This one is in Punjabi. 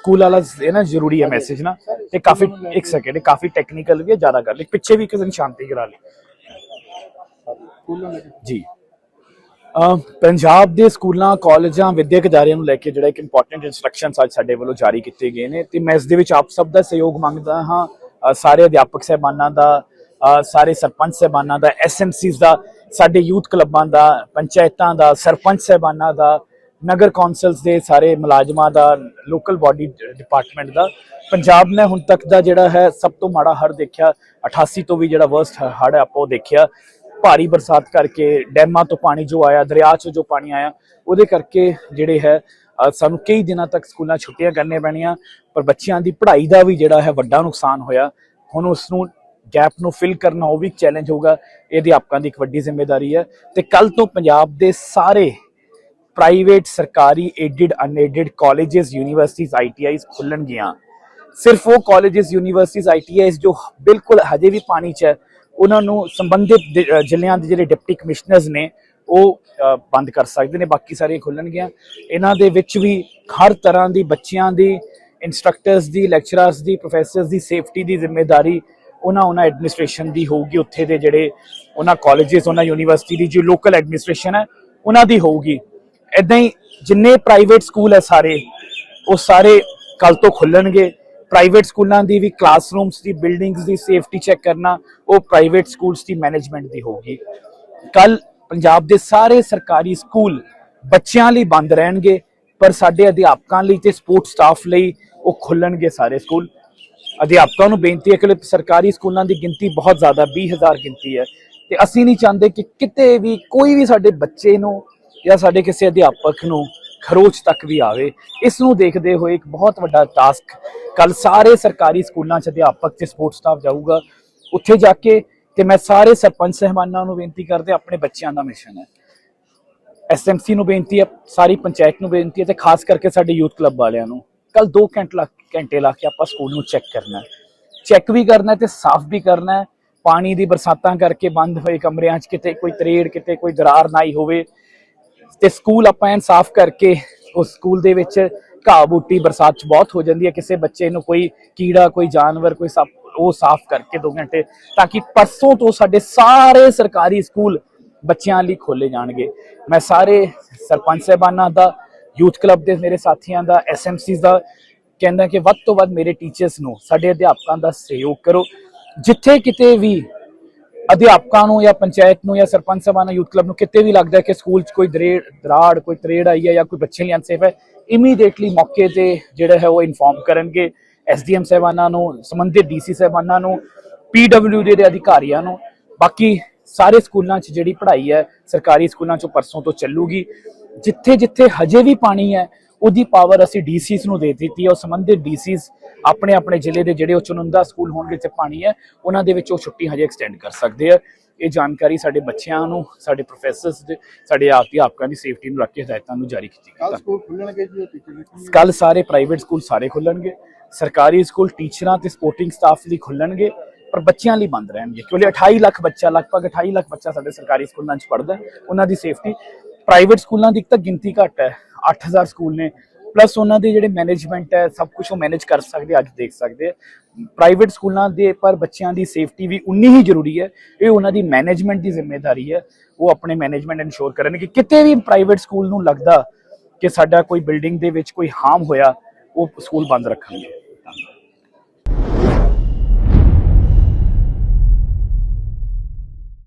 ਸਕੂਲ ਵਾਲਾ ਇਹ ਨਾ ਜ਼ਰੂਰੀ ਹੈ ਮੈਸੇਜ ਨਾ। ਤੇ ਕਾਫੀ ਇੱਕ ਸੈਕਿੰਡ ਇਹ ਕਾਫੀ ਟੈਕਨੀਕਲ ਵੀ ਹੈ ਜ਼ਿਆਦਾ ਕਰ ਲਈ ਪਿੱਛੇ ਵੀ ਕਿਸੇ ਨੇ ਸ਼ਾਂਤੀ ਕਰਾ ਲਈ। ਜੀ। ਪੰਜਾਬ ਦੇ ਸਕੂਲਾਂ ਕਾਲਜਾਂ ਵਿਦਿਅਕ ਅਦਾਰਿਆਂ ਨੂੰ ਲੈ ਕੇ ਜਿਹੜਾ ਇੱਕ ਇੰਪੋਰਟੈਂਟ ਇਨਸਟਰਕਸ਼ਨਸ ਅੱਜ ਸਾਡੇ ਵੱਲੋਂ ਜਾਰੀ ਕੀਤੇ ਗਏ ਨੇ ਤੇ ਮੈਂ ਇਸ ਦੇ ਵਿੱਚ ਆਪ ਸਭ ਦਾ ਸਹਿਯੋਗ ਮੰਗਦਾ ਹਾਂ। ਸਾਰੇ ਅਧਿਆਪਕ ਸਹਿਬਾਨਾਂ ਦਾ ਸਾਰੇ ਸਰਪੰਚ ਸਹਿਬਾਨਾਂ ਦਾ ਐਸਐਮਸੀਜ਼ ਦਾ ਸਾਡੇ ਯੂਥ ਕਲੱਬਾਂ ਦਾ ਪੰਚਾਇਤਾਂ ਦਾ ਸਰਪੰਚ ਸਹਿਬਾਨਾਂ ਦਾ ਨਗਰ ਕੌਂਸਲਸ ਦੇ ਸਾਰੇ ਮੁਲਾਜ਼ਮਾਂ ਦਾ ਲੋਕਲ ਬਾਡੀ ਡਿਪਾਰਟਮੈਂਟ ਦਾ। ਪੰਜਾਬ ਨੇ ਹੁਣ ਤੱਕ ਦਾ ਜਿਹੜਾ ਹੈ, ਸਭ ਤੋਂ ਮਾੜਾ ਹੜ੍ਹ ਦੇਖਿਆ 88 ਤੋਂ ਵੀ ਜਿਹੜਾ ਵਰਸਟ ਹੜ੍ਹ ਹੈ, ਆਪਾਂ ਉਹ ਦੇਖਿਆ। ਭਾਰੀ ਬਰਸਾਤ ਕਰਕੇ ਡੈਮਾਂ ਤੋਂ ਪਾਣੀ ਜੋ ਆਇਆ, ਦਰਿਆ 'ਚੋਂ ਜੋ ਪਾਣੀ ਆਇਆ, ਉਹਦੇ ਕਰਕੇ ਜਿਹੜੇ ਹੈ ਸਾਨੂੰ ਕਈ ਦਿਨਾਂ ਤੱਕ ਸਕੂਲਾਂ ਛੁੱਟੀਆਂ ਕਰਨੀਆਂ ਪੈਣੀਆਂ, ਪਰ ਬੱਚਿਆਂ ਦੀ ਪੜ੍ਹਾਈ ਦਾ ਵੀ ਜਿਹੜਾ ਹੈ, ਵੱਡਾ ਨੁਕਸਾਨ ਹੋਇਆ। ਹੁਣ ਉਸ ਨੂੰ ਗੈਪ ਨੂੰ ਫਿਲ ਕਰਨਾ ਉਹ ਵੀ ਇੱਕ ਚੈਲੰਜ ਹੋਊਗਾ। ਇਹ ਅਧਿਆਪਕਾਂ ਦੀ ਇੱਕ ਵੱਡੀ ਜ਼ਿੰਮੇਵਾਰੀ ਹੈ। ਤੇ ਕੱਲ ਤੋਂ ਪੰਜਾਬ ਦੇ ਸਾਰੇ ਪ੍ਰਾਈਵੇਟ ਸਰਕਾਰੀ aided unaided colleges universities ITIs ਖੁੱਲਣਗੀਆਂ। ਸਿਰਫ ਉਹ ਕਾਲਜਸ ਯੂਨੀਵਰਸਿਟੀਜ਼ ਆਈਟੀਆਈਜ਼ ਜੋ ਬਿਲਕੁਲ ਹਜੇ ਵੀ ਪਾਣੀ 'ਚ ਹੈ, ਉਹਨਾਂ ਨੂੰ ਸੰਬੰਧਿਤ ਜ਼ਿਲ੍ਹਿਆਂ ਦੇ ਜਿਹੜੇ ਡਿਪਟੀ ਕਮਿਸ਼ਨਰਸ ਨੇ, ਉਹ ਬੰਦ ਕਰ ਸਕਦੇ ਨੇ, ਬਾਕੀ ਸਾਰੇ ਖੁੱਲਣਗੀਆਂ। ਇਹਨਾਂ ਦੇ ਵਿੱਚ ਵੀ ਹਰ ਤਰ੍ਹਾਂ ਦੀ ਬੱਚਿਆਂ ਦੀ ਇਨਸਟ੍ਰਕਟਰਸ ਦੀ ਲੈਕਚਰਰਸ ਦੀ ਪ੍ਰੋਫੈਸਰਸ ਦੀ ਸੇਫਟੀ ਦੀ ਜ਼ਿੰਮੇਵਾਰੀ ਉਹਨਾਂ ਉਹਨਾਂ ਐਡਮਿਨਿਸਟ੍ਰੇਸ਼ਨ ਦੀ ਹੋਊਗੀ। ਉੱਥੇ ਦੇ ਜਿਹੜੇ ਉਹਨਾਂ ਕਾਲਜਸ ਉਹਨਾਂ ਯੂਨੀਵਰਸਿਟੀ ਦੀ ਜੋ ਲੋਕਲ ਐਡਮਿਨਿਸਟ੍ਰੇਸ਼ਨ ਹੈ, ਉਹਨਾਂ ਦੀ ਹੋਊਗੀ। ਇਦਾਂ ਹੀ ਜਿੰਨੇ ਪ੍ਰਾਈਵੇਟ ਸਕੂਲ ਹੈ ਸਾਰੇ, ਉਹ ਸਾਰੇ ਕੱਲ ਤੋਂ ਖੁੱਲਣਗੇ। ਪ੍ਰਾਈਵੇਟ ਸਕੂਲਾਂ ਦੀ ਵੀ ਕਲਾਸਰੂਮਸ ਦੀ ਬਿਲਡਿੰਗਸ ਦੀ ਸੇਫਟੀ ਚੈੱਕ ਕਰਨਾ, ਉਹ ਪ੍ਰਾਈਵੇਟ ਸਕੂਲਸ ਦੀ ਮੈਨੇਜਮੈਂਟ ਦੀ ਹੋਊਗੀ। ਕੱਲ ਪੰਜਾਬ ਦੇ ਸਾਰੇ ਸਰਕਾਰੀ ਸਕੂਲ ਬੱਚਿਆਂ ਲਈ ਬੰਦ ਰਹਿਣਗੇ, ਪਰ ਸਾਡੇ ਅਧਿਆਪਕਾਂ ਲਈ ਤੇ ਸਪੋਰਟ ਸਟਾਫ ਲਈ ਉਹ ਖੁੱਲਣਗੇ ਸਾਰੇ ਸਕੂਲ ਅਧਿਆਪਕਾਂ ਨੂੰ ਬੇਨਤੀ ਹੈ ਕਿ ਸਰਕਾਰੀ ਸਕੂਲਾਂ ਦੀ ਗਿਣਤੀ ਬਹੁਤ ਜ਼ਿਆਦਾ 20000 ਗਿਣਤੀ ਹੈ। ਤੇ ਅਸੀਂ ਨਹੀਂ ਚਾਹੁੰਦੇ ਕਿ ਕਿਤੇ ਵੀ, ਕੋਈ ਵੀ ਸਾਡੇ ਬੱਚੇ ਨੂੰ ਜਾਂ ਸਾਡੇ ਕਿਸੇ ਅਧਿਆਪਕ ਨੂੰ ਖਰੋਚ ਤੱਕ ਵੀ ਆਵੇ, ਇਸ ਨੂੰ ਦੇਖਦੇ ਹੋਏ ਇੱਕ ਬਹੁਤ ਵੱਡਾ ਟਾਸਕ ਕੱਲ ਸਾਰੇ ਸਰਕਾਰੀ ਸਕੂਲਾਂ 'ਚ ਅਧਿਆਪਕ ਤੇ ਸਪੋਰਟ ਸਟਾਫ ਜਾਊਗਾ। ਉੱਥੇ ਜਾ ਕੇ ਤੇ ਮੈਂ ਸਾਰੇ ਸਰਪੰਚ ਸਹਿਬਾਨਾਂ ਨੂੰ ਬੇਨਤੀ ਕਰਦੇ, ਆਪਣੇ ਬੱਚਿਆਂ ਦਾ ਮਿਸ਼ਨ ਹੈ। ਐਸਐਮਸੀ ਨੂੰ ਬੇਨਤੀ ਹੈ, ਸਾਰੀ ਪੰਚਾਇਤ ਨੂੰ ਬੇਨਤੀ ਹੈ ਤੇ ਖਾਸ ਕਰਕੇ ਸਾਡੇ ਯੂਥ ਕਲੱਬ ਵਾਲਿਆਂ ਨੂੰ। ਕੱਲ 2 ਘੰਟੇ ਲਾ ਘੰਟੇ ਲਾ ਕੇ ਆਪਾਂ ਸਕੂਲ ਨੂੰ ਚੈੱਕ ਕਰਨਾ ਚੈੱਕ ਵੀ ਕਰਨਾ ਹੈ ਤੇ ਸਾਫ਼ ਵੀ ਕਰਨਾ ਪਾਣੀ ਦੀ ਬਰਸਾਤਾਂ ਕਰਕੇ ਬੰਦ ਹੋਏ ਕਮਰਿਆਂ 'ਚ ਕਿਤੇ ਕੋਈ ਤਰੇੜ, ਕਿਤੇ ਕੋਈ ਦਰਾਰ ਨਾ ਹੀ ਹੋਵੇ। ਤੇ ਸਕੂਲ ਆਪਾਂ ਐਨ ਸਾਫ਼ ਕਰਕੇ ਉਸ ਸਕੂਲ ਦੇ ਵਿੱਚ ਘਾਹ ਬੂਟੀ ਬਰਸਾਤ 'ਚ ਬਹੁਤ ਹੋ ਜਾਂਦੀ ਹੈ। ਕਿਸੇ ਬੱਚੇ ਨੂੰ ਕੋਈ ਕੀੜਾ, ਕੋਈ ਜਾਨਵਰ, ਕੋਈ ਸੱਪ ਉਹ ਸਾਫ਼ ਕਰਕੇ 2 ਘੰਟੇ ਤਾਂ ਕਿ ਪਰਸੋਂ ਤੋਂ ਸਾਡੇ ਸਾਰੇ ਸਰਕਾਰੀ ਸਕੂਲ ਬੱਚਿਆਂ ਲਈ ਖੋਲੇ ਜਾਣਗੇ। ਮੈਂ ਸਾਰੇ ਸਰਪੰਚ ਸਾਹਿਬਾਨਾਂ ਦਾ, ਯੂਥ ਕਲੱਬ ਦੇ ਮੇਰੇ ਸਾਥੀਆਂ ਦਾ ਐਸਐਮਸੀਜ਼ ਦਾ ਕਹਿੰਦਾ ਕਿ ਵੱਧ ਤੋਂ ਵੱਧ ਮੇਰੇ ਟੀਚਰਸ ਨੂੰ, ਸਾਡੇ ਅਧਿਆਪਕਾਂ ਦਾ ਸਹਿਯੋਗ ਕਰੋ। ਜਿੱਥੇ ਕਿਤੇ ਵੀ ਅਧਿਆਪਕਾਂ ਨੂੰ ਜਾਂ ਪੰਚਾਇਤ ਨੂੰ ਜਾਂ ਸਰਪੰਚ ਸਭਾ ਨੂੰ, ਯੂਥ ਕਲੱਬ ਨੂੰ ਕਿਤੇ ਵੀ ਲੱਗਦਾ ਹੈ ਕਿ ਸਕੂਲ 'ਚ ਕੋਈ ਦਰੇੜ, ਦਰਾੜ, ਕੋਈ ਤਰੇੜ ਆਈ ਹੈ ਜਾਂ ਕੋਈ ਬੱਚੇ ਲਈ ਅਨਸੇਫ ਹੈ ਇਮੀਡੀਏਟਲੀ ਮੌਕੇ ਤੇ ਜਿਹੜਾ ਹੈ ਉਹ ਇਨਫੋਰਮ ਕਰਨਗੇ ਐਸਡੀਐਮ ਸਾਹਿਬਾਨਾਂ ਨੂੰ, ਸੰਬੰਧਿਤ ਡੀਸੀ ਸਾਹਿਬਾਨਾਂ ਨੂੰ ਪੀਡਬਲਯੂ ਦੇ ਅਧਿਕਾਰੀਆਂ ਨੂੰ। ਬਾਕੀ ਸਾਰੇ ਸਕੂਲਾਂ 'ਚ ਜਿਹੜੀ ਪੜ੍ਹਾਈ ਹੈ, ਸਰਕਾਰੀ ਸਕੂਲਾਂ 'ਚੋਂ ਪਰਸੋਂ ਤੋਂ ਚੱਲੂਗੀ। ਜਿੱਥੇ ਜਿੱਥੇ ਹਜੇ ਵੀ ਪਾਣੀ ਹੈ ਉਹਦੀ ਪਾਵਰ ਅਸੀਂ ਡੀਸੀਸ ਨੂੰ ਦੇ ਦਿੱਤੀ ਹੈ। ਉਹ ਸੰਬੰਧਿਤ ਡੀਸੀਸ ਆਪਣੇ ਆਪਣੇ ਜ਼ਿਲ੍ਹੇ ਦੇ ਜਿਹੜੇ ਉਹ ਚੁਣੰਦਾ ਸਕੂਲ ਹੋਣਗੇ ਜਿੱਥੇ ਪਾਣੀ ਹੈ ਉਹਨਾਂ ਦੇ ਵਿੱਚ ਉਹ ਛੁੱਟੀ ਹਜੇ ਐਕਸਟੈਂਡ ਕਰ ਸਕਦੇ ਆ। ਇਹ ਜਾਣਕਾਰੀ ਸਾਡੇ ਬੱਚਿਆਂ ਨੂੰ ਸਾਡੇ ਪ੍ਰੋਫੈਸਰਸ ਦੇ ਸਾਡੇ ਅਧਿਆਪਕਾਂ ਦੀ ਸੇਫਟੀ ਨੂੰ ਰੱਖ ਕੇ ਹਦਾਇਤਾਂ ਨੂੰ ਜਾਰੀ ਕੀਤੀ ਕੱਲ ਗਈ ਸਕੂਲ ਖੁੱਲਣਗੇ ਜੀ ਟੀਚਰ ਕੱਲ ਸਾਰੇ ਪ੍ਰਾਈਵੇਟ ਸਕੂਲ ਸਾਰੇ ਖੁੱਲਣਗੇ। ਸਰਕਾਰੀ ਸਕੂਲ ਟੀਚਰਾਂ ਤੇ ਸਪੋਰਟਿੰਗ ਸਟਾਫ ਲਈ ਖੁੱਲਣਗੇ ਪਰ ਬੱਚਿਆਂ ਲਈ ਬੰਦ ਰਹਿਣਗੇ। ਕਿਉਂਕਿ 28 ਲੱਖ ਬੱਚਾ ਲਗਭਗ 28 ਲੱਖ ਬੱਚਾ ਸਾਡੇ ਸਰਕਾਰੀ ਸਕੂਲਾਂ 'ਚ ਪੜ੍ਹਦਾ ਹੈ ਉਹਨਾਂ ਦੀ ਸੇਫਟੀ ਪ੍ਰਾਈਵੇਟ ਸਕੂਲਾਂ ਦੀ ਇੱਕ ਤਾਂ ਗਿਣਤੀ ਘੱਟ ਹੈ। 8000 ਸਕੂਲ ਨੇ ਪਲੱਸ ਉਹਨਾਂ ਦੇ ਜਿਹੜੇ ਮੈਨੇਜਮੈਂਟ ਹੈ, ਸਭ ਕੁਝ ਉਹ ਮੈਨੇਜ ਕਰ ਸਕਦੇ ਅੱਜ ਦੇਖ ਸਕਦੇ ਆ। ਪ੍ਰਾਈਵੇਟ ਸਕੂਲਾਂ ਦੇ ਪਰ ਬੱਚਿਆਂ ਦੀ ਸੇਫਟੀ ਵੀ ਉਨੀ ਹੀ ਜ਼ਰੂਰੀ ਹੈ। ਇਹ ਉਹਨਾਂ ਦੀ ਮੈਨੇਜਮੈਂਟ ਦੀ ਜ਼ਿੰਮੇਵਾਰੀ ਹੈ। ਉਹ ਆਪਣੇ ਮੈਨੇਜਮੈਂਟ ਇਨਸ਼ੋਰ ਕਰਨ ਕਿ ਕਿਤੇ ਵੀ ਪ੍ਰਾਈਵੇਟ ਸਕੂਲ ਨੂੰ ਲੱਗਦਾ ਕਿ ਸਾਡਾ ਕੋਈ ਬਿਲਡਿੰਗ ਦੇ ਵਿੱਚ ਕੋਈ ਹਾਰਮ ਹੋਇਆ, ਉਹ ਸਕੂਲ ਬੰਦ ਰੱਖਣਗੇ।